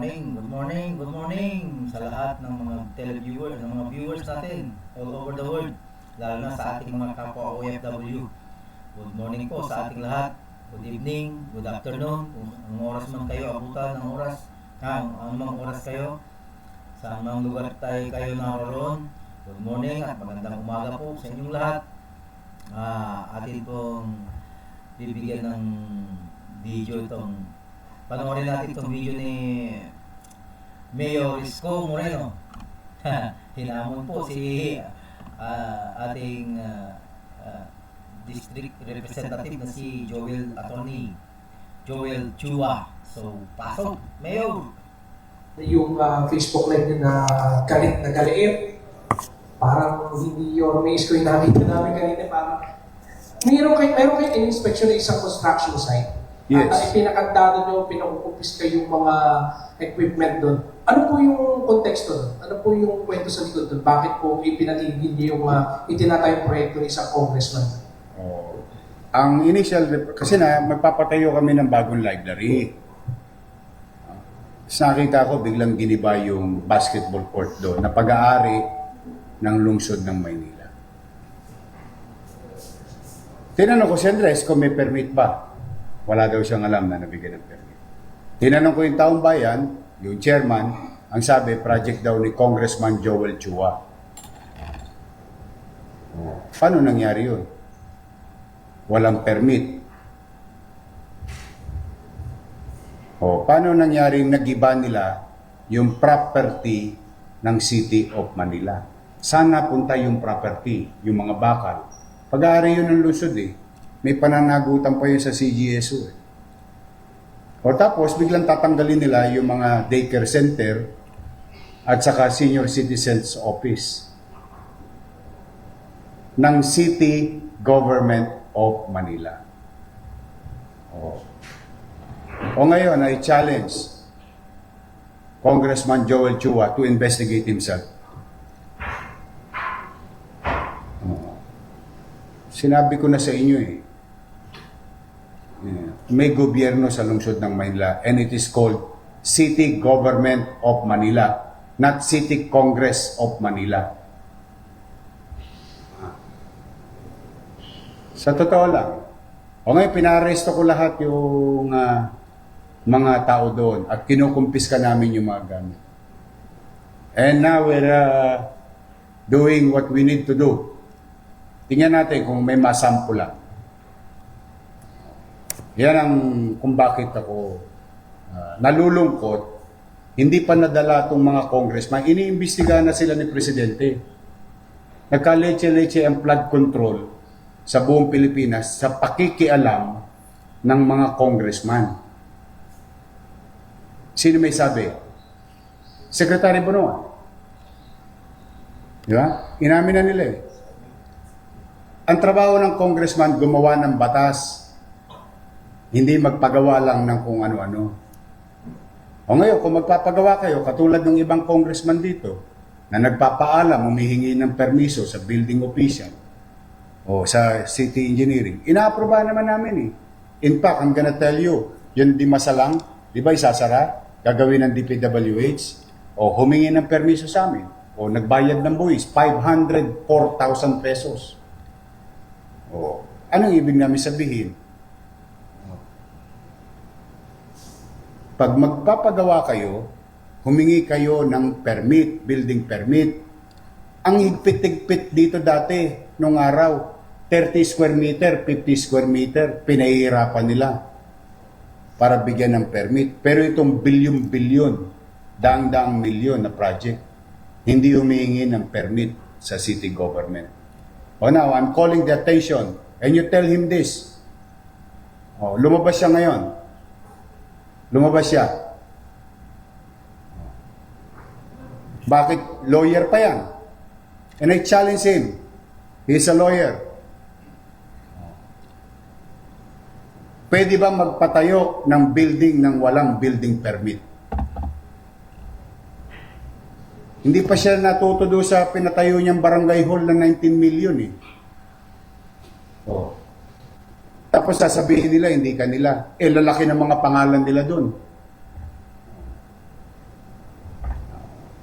morning, good morning, good morning sa lahat ng mga televiewers, ng mga viewers natin all over the world, lalo na sa ating mga kapwa OFW. Good morning po sa ating lahat. Good evening, good afternoon, kung anong oras man kayo, abutan ng oras, ah, anumang oras kayo, sa anumang lugar tayo kayo naroon. Good morning at magandang umaga po sa inyong lahat. Ah, atin pong bibigyan ng video itong panoorin natin itong video ni Mayor Isko Moreno. Hinamon po si ah, ating ah, district representative na si Joel Attorney Joel Chua. So, pasok, Mayor! yung ah, Facebook live niya na galit na galit. Parang hindi yung may ko yung nakita namin kanina. Parang mayroon kayo, mayroon kayo in-inspection ng isang construction site. Yes. At ay pinakandado nyo, pinakupupis kayo yung mga equipment doon. Ano po yung konteksto doon? Ano po yung kwento sa likod doon? Bakit po ipinatigil niyo yung uh, itinatayong proyekto ng isang congressman? Oh. Ang initial, kasi na magpapatayo kami ng bagong library. Tapos nakita ko biglang giniba yung basketball court doon na pag-aari ng lungsod ng Maynila. Tinanong ko si Andres kung may permit ba. Wala daw siyang alam na nabigyan ng permit. Tinanong ko yung taong bayan, yung chairman, ang sabi, project daw ni Congressman Joel Chua. Paano nangyari yun? walang permit. O, paano nangyaring nagiba nila yung property ng City of Manila? Saan napunta yung property, yung mga bakal? Pag-aari yun ng lusod eh. May pananagutan pa yun sa CGSO eh. O tapos, biglang tatanggalin nila yung mga daycare center at saka senior citizens office ng City Government of Manila. O, o ngayon ay challenge Congressman Joel Chua to investigate himself. Sinabi ko na sa inyo eh, may gobyerno sa lungsod ng Manila and it is called City Government of Manila, not City Congress of Manila. Sa totoo lang. O ngayon, pinaresto ko lahat yung ah, mga tao doon at kinukumpiska namin yung mga gamit. And now we're ah, doing what we need to do. Tingnan natin kung may masampo lang. Yan ang kung bakit ako ah, nalulungkot. Hindi pa nadala itong mga congressman. Iniimbestigahan na sila ni Presidente. Nagka-leche-leche ang flood control sa buong Pilipinas sa pakikialam ng mga congressman. Sino may sabi? Secretary Bonoan. Di ba? Inamin na nila eh. Ang trabaho ng congressman gumawa ng batas. Hindi magpagawa lang ng kung ano-ano. O ngayon, kung magpapagawa kayo, katulad ng ibang congressman dito, na nagpapaalam, humihingi ng permiso sa building official, o sa city engineering, inaaproba naman namin eh. In fact, I'm gonna tell you, yun di masalang, di ba isasara, gagawin ng DPWH, o humingi ng permiso sa amin, o nagbayad ng buwis, 504,000 pesos. O, anong ibig namin sabihin? Pag magpapagawa kayo, humingi kayo ng permit, building permit. Ang higpit-higpit dito dati, nung araw, 30 square meter, 50 square meter, pinahihirapan nila para bigyan ng permit. Pero itong bilyon-bilyon, daang-daang milyon na project, hindi humihingi ng permit sa city government. O now, I'm calling the attention, and you tell him this. O, lumabas siya ngayon. Lumabas siya. Bakit lawyer pa yan? And I challenge him. He's a lawyer. Pwede ba magpatayo ng building ng walang building permit? Hindi pa siya natuto doon sa pinatayo niyang barangay hall na 19 million eh. Oh. Tapos sasabihin nila, hindi kanila. Eh, lalaki ng mga pangalan nila doon.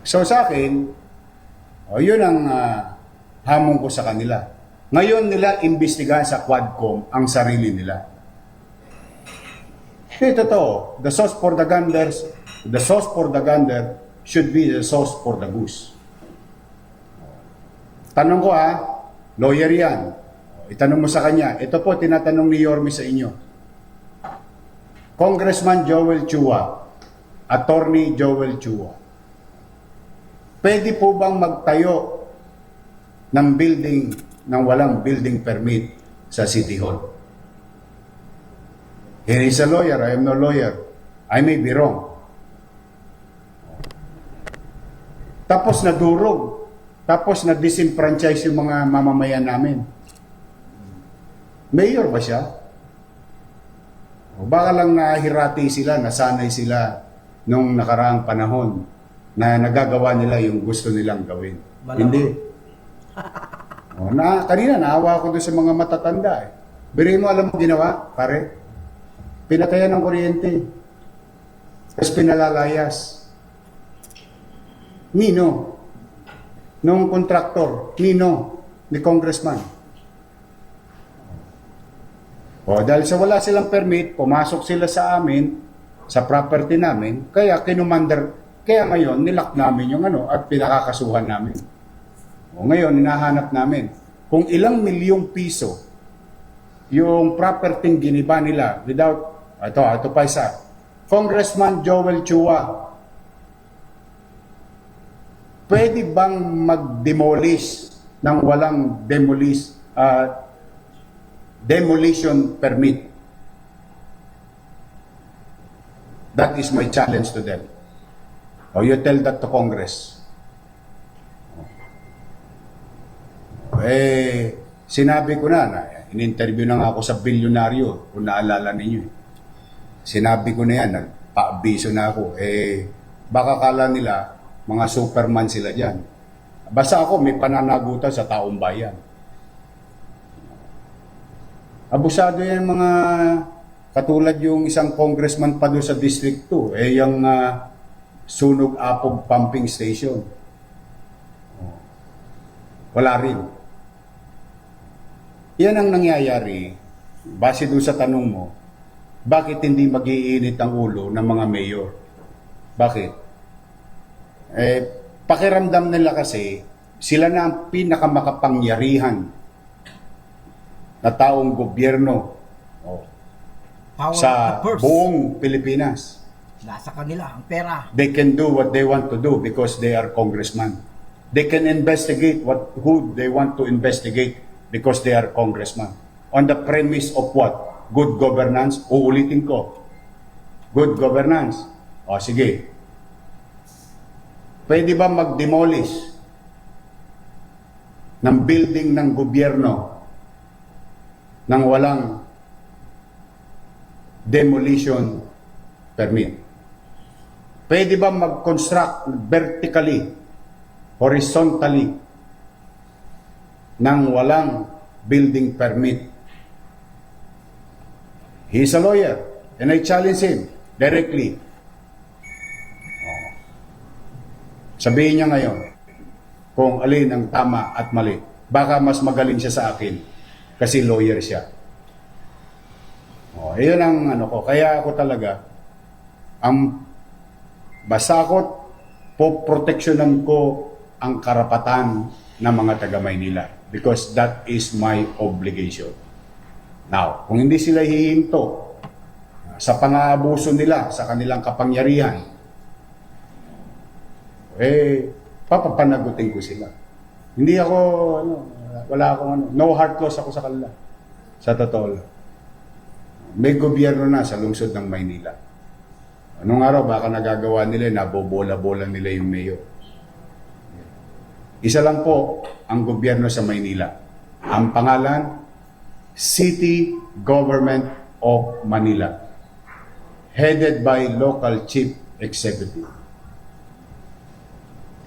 So sa akin, o yun ang ah, hamon ko sa kanila. Ngayon nila imbestigahan sa Quadcom ang sarili nila. Hindi totoo. The sauce for the ganders, the sauce for the gander should be the sauce for the goose. Tanong ko ah, lawyer yan. Itanong mo sa kanya, ito po tinatanong ni Yormi sa inyo. Congressman Joel Chua, Attorney Joel Chua, pwede po bang magtayo ng building ng walang building permit sa City Hall? Here is a lawyer, I am no lawyer. I may be wrong. Tapos nadurog. Tapos na-disenfranchise yung mga mamamayan namin. Mayor ba siya? O baka lang nahirati sila, nasanay sila nung nakaraang panahon na nagagawa nila yung gusto nilang gawin. Malamang. Hindi. O, na, kanina naawa ko doon sa mga matatanda eh. Biri mo alam mo ginawa, pare? Pinatayan ng kuryente. Tapos pinalalayas. Nino? Nung kontraktor, Nino? Ni congressman. O dahil sa wala silang permit, pumasok sila sa amin, sa property namin, kaya kinumander, kaya ngayon nilak namin yung ano at pinakakasuhan namin. O ngayon, hinahanap namin kung ilang milyong piso yung property giniba nila without, ito, ito pa isa, Congressman Joel Chua, pwede bang mag-demolish ng walang demolish, ah, demolition permit? That is my challenge to them. O you tell that to Congress. Eh, sinabi ko na, na in-interview na nga ako sa bilyonaryo, kung naalala ninyo. Sinabi ko na yan, nagpa-abiso na ako. Eh, baka kala nila, mga superman sila dyan. Basta ako, may pananagutan sa taong bayan. Abusado yan mga katulad yung isang congressman pa doon sa District 2, eh yung ah, Sunog Apog Pumping Station. Oh. Wala rin. Yan ang nangyayari, base doon sa tanong mo, bakit hindi magiinit ang ulo ng mga mayor? Bakit? Eh, pakiramdam nila kasi, sila na ang pinakamakapangyarihan na taong gobyerno oh, Power sa of the purse. buong Pilipinas. Nasa kanila ang pera. They can do what they want to do because they are congressmen. They can investigate what who they want to investigate because they are congressmen. On the premise of what? Good governance. Uulitin ko. Good governance. O sige. Pwede ba mag-demolish ng building ng gobyerno nang walang demolition permit? Pwede ba mag-construct vertically, horizontally, nang walang building permit? He's a lawyer, and I challenge him directly. Oh. Sabihin niya ngayon kung alin ang tama at mali. Baka mas magaling siya sa akin kasi lawyer siya. Oh, yun ang ano ko. Kaya ako talaga, ang basta ako poproteksyonan ko ang karapatan ng mga taga Maynila because that is my obligation. Now, kung hindi sila hihinto sa pang-aabuso nila sa kanilang kapangyarihan, eh, papapanagutin ko sila. Hindi ako, ano, wala akong ano, no heart loss ako sa kanila. Sa totoo lang. May gobyerno na sa lungsod ng Maynila. Anong araw, baka nagagawa nila, nabobola-bola nila yung mayor. Isa lang po ang gobyerno sa Maynila. Ang pangalan, City Government of Manila. Headed by local chief executive.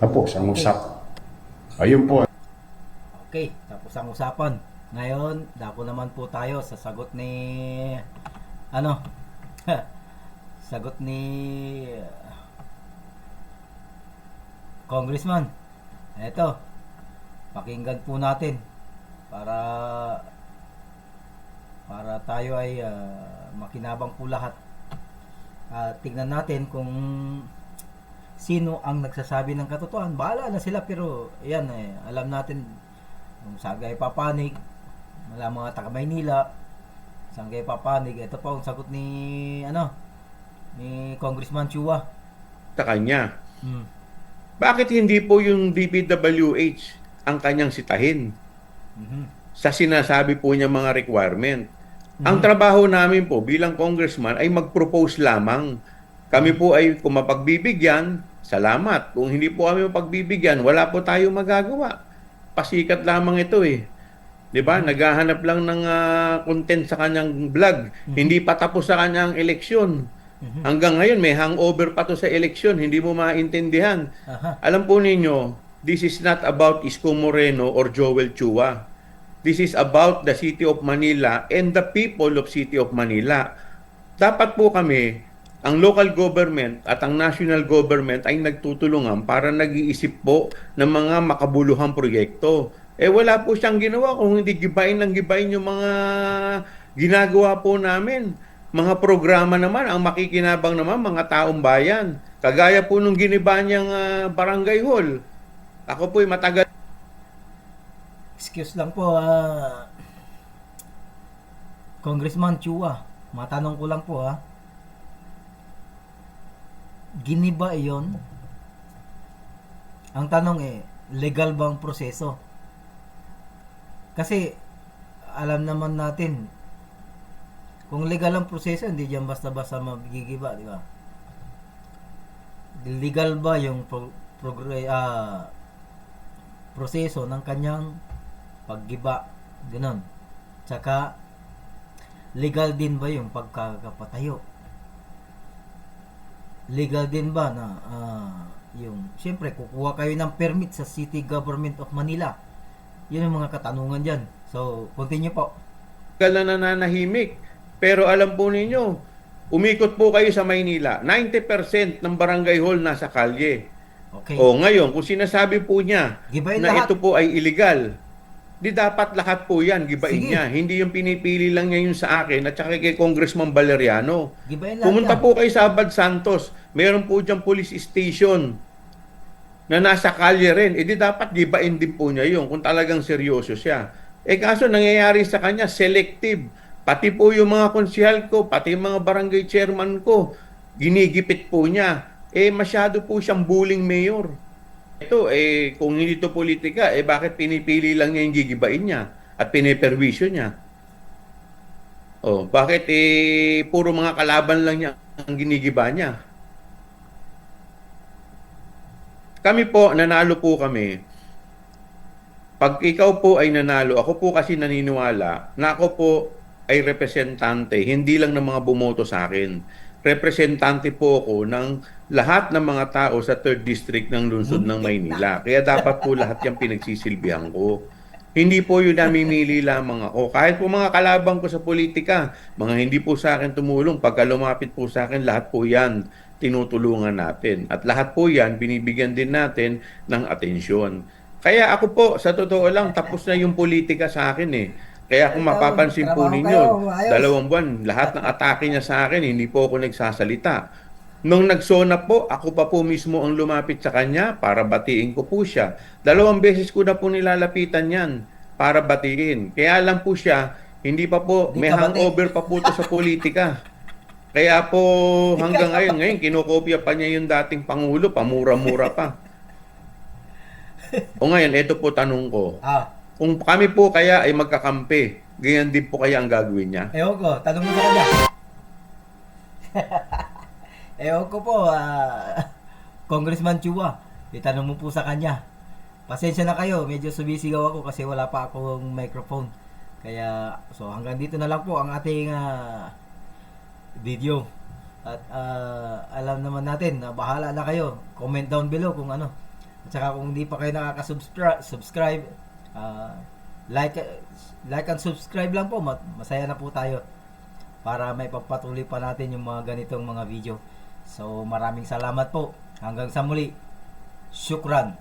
Tapos ang usap. Ayun po. Okay, tapos ang usapan. Ngayon, dako naman po tayo sa sagot ni ano? sagot ni Congressman, eto, pakinggan po natin para para tayo ay ah, makinabang po lahat. At tignan natin kung sino ang nagsasabi ng katotohanan. Bahala na sila pero yan eh, alam natin kung saan kayo papanig. Wala mga taga Maynila. Saan kayo papanig. Ito po ang sagot ni ano ni Congressman Chua. sa kanya. Hmm. Bakit hindi po yung DPWH ang kanyang sitahin Mhm. sa sinasabi po niya mga requirement? Ang trabaho namin po bilang congressman ay mag-propose lamang. Kami po ay kung mapagbibigyan, salamat. Kung hindi po kami mapagbibigyan, wala po tayo magagawa. Pasikat lamang ito eh. 'Di ba? Naghahanap lang ng ah, content sa kanyang vlog. Hindi pa tapos sa kanyang eleksyon. Mhm. Hanggang ngayon may hangover pa to sa eleksyon, hindi mo maintindihan. Aha. Alam po ninyo, this is not about Isko Moreno or Joel Chua. This is about the City of Manila and the people of City of Manila. Dapat po kami, ang local government at ang national government ay nagtutulungan para nag-iisip po ng mga makabuluhang proyekto. Eh wala po siyang ginawa kung hindi gibain ng gibain yung mga ginagawa po namin. Mga programa naman, ang makikinabang naman, mga taong bayan. Kagaya po nung giniba niyang ah, barangay hall. Ako po'y matagal Excuse lang po, ah, Congressman Chua, matanong ko lang po ha. Giniba iyon? Ang tanong eh, legal ba ang proseso? Kasi, alam naman natin, kung legal ang proseso, hindi diyan basta-basta magigiba, di ba? Legal ba yung pro- progre- ah, proseso ng kanyang paggiba, ganun. Tsaka, legal din ba yung pagkakapatayo? Legal din ba na ah, yung, siyempre, kukuha kayo ng permit sa City Government of Manila. Yun ang mga katanungan dyan. So, continue po. na nananahimik. Pero alam po ninyo, umikot po kayo sa Maynila. 90% ng barangay hall nasa kalye. Okay. O ngayon, kung sinasabi po niya Gibain na lahat. ito po ay illegal, di dapat lahat po yan, gibain Sige. niya. Hindi yung pinipili lang niya yung sa akin at saka kay Congressman Valeriano. Gibain Pumunta yan. po kayo sa Abad Santos, meron po diyang police station na nasa kalye rin. E di dapat gibain din po niya yun kung talagang seryoso siya. Eh kaso nangyayari sa kanya, selective. Pati po yung mga konsyal ko, pati mga barangay chairman ko, ginigipit po niya. Eh masyado po siyang bullying mayor. Ito, eh, kung hindi to politika, eh bakit pinipili lang niya yung gigibain niya at piniperwisyo niya? Oh, bakit eh puro mga kalaban lang niya ang ginigiba niya? Kami po, nanalo po kami. Pag ikaw po ay nanalo, ako po kasi naniniwala na ako po ay representante, hindi lang ng mga bumoto sa akin. Representante po ako ng lahat ng mga tao sa 3rd District ng lungsod ng Maynila. Kaya dapat po lahat yung pinagsisilbihan ko. Hindi po yun namimili lamang ako. Kahit po mga kalabang ko sa politika, mga hindi po sa akin tumulong, pagka lumapit po sa akin, lahat po yan tinutulungan natin. At lahat po yan, binibigyan din natin ng atensyon. Kaya ako po, sa totoo lang, tapos na yung politika sa akin eh. Kaya kung Ikaw, mapapansin po trabaho ninyo, kayo, dalawang buwan, lahat ng atake niya sa akin, hindi po ako nagsasalita. Nung nagsona po, ako pa po mismo ang lumapit sa kanya para batiin ko po siya. Dalawang beses ko na po nilalapitan yan para batiin. Kaya lang po siya, hindi pa po, Di may hangover pa po to sa politika. Kaya po hanggang ngayon, ngayon kinokopya pa niya yung dating pangulo, pamura-mura pa. O ngayon, ito po tanong ko. Ah, Kung kami po kaya ay magkakampi, ganyan din po kaya ang gagawin niya? ewan ko, tanong mo sa kanya. ewan ko po, ah, Congressman Chua, itanong mo po sa kanya. Pasensya na kayo, medyo sumisigaw ako kasi wala pa akong microphone. Kaya, so hanggang dito na lang po ang ating ah, video. At ah, alam naman natin na bahala na kayo. Comment down below kung ano. At saka kung hindi pa kayo nakaka-subscribe, subscribe, ah, like like and subscribe lang po. Ma- Masaya na po tayo para may pagpatuloy pa natin yung mga ganitong mga video. So maraming salamat po. Hanggang sa muli. Shukran.